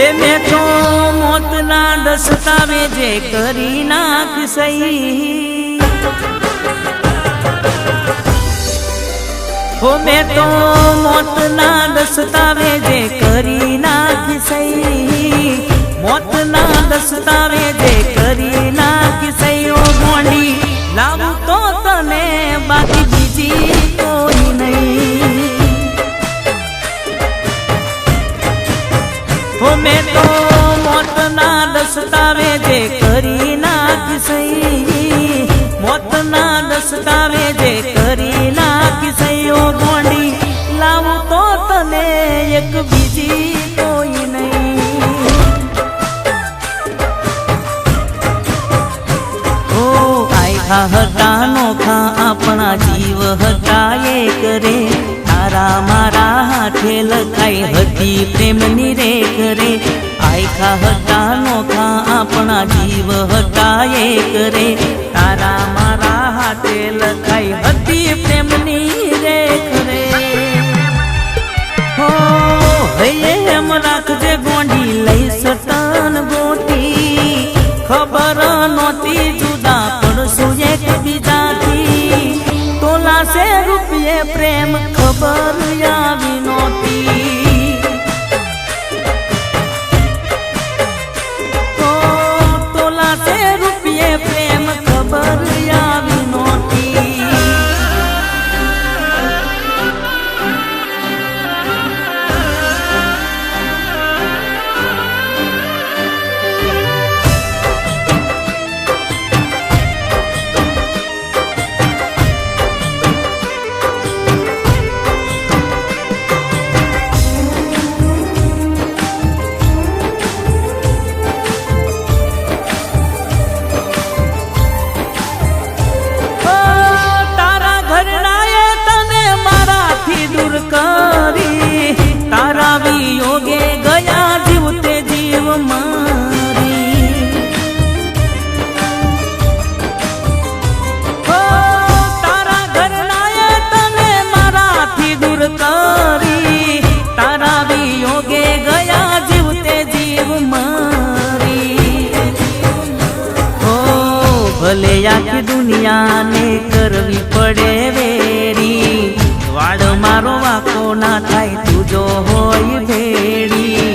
હે મેં તો મોતના દસ્તાવેજે કરી નાખ સહી. હો મેં તો મોતના દસ્તાવેજે કરી નાખ સહી. મોતના દસ્તાવેજે કરી નાખી ઓ ગોંડી. લાવું તો તને એક બીજી કોઈ નહીં. ઓ, આયખા હતા, નોખા આપણા જીવ હતા એ કરે તારા મારા હાથે લખાઈ હતી પ્રેમની રે. કરે આખા હતા, નોખા આપણા જીવ હતા એ રે. તારા મારા હાથે વિયોગે ગયા જીવતે જીવ મારી. ઓ ભલે આખી દુનિયાને કરવી પડે વેરી. વાડ મારો વાકો ના થાય તું જો હોય ભેડી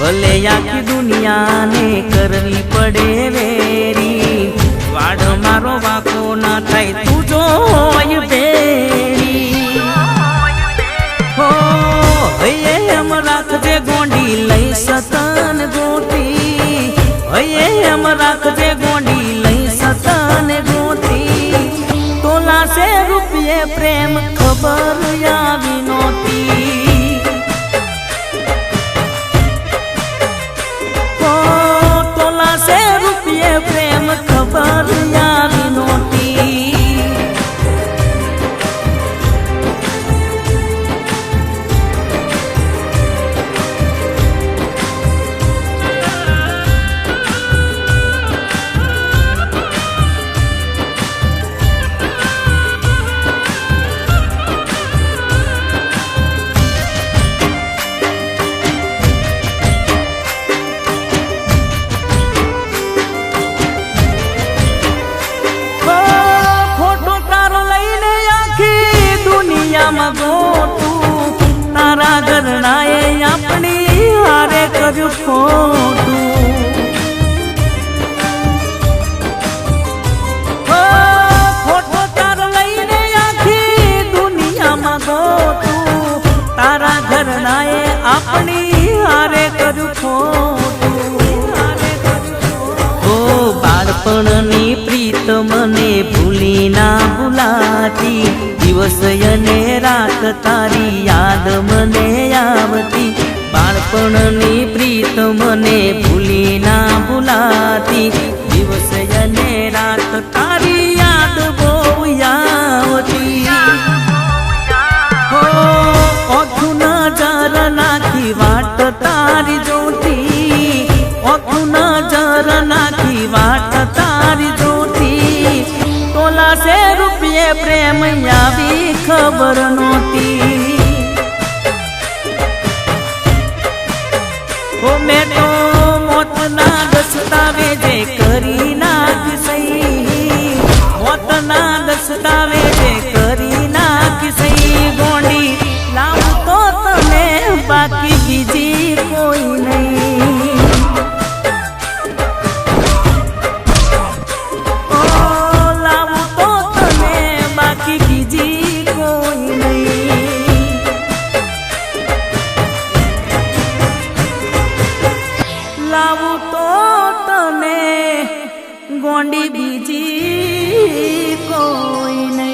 ભલે આખી દુનિયાને કરવી પડે વેરી. વાડ મારો વાકો ના થાય રૂપિયે પ્રેમ ખબર આવી મને ભૂલી ના ભૂલાતી. દિવસ અને રાત તારી યાદ મને આવતી. બાળપણની પ્રીત મને ભૂલી ના ભૂલાતી પચાસે રૂપિયે પ્રેમ આવી ખબર નહોતી. ઓ મેં તો મોતના દસ્તાવેજે કરી ના ગોંડી બીજી કોઈ નહીં.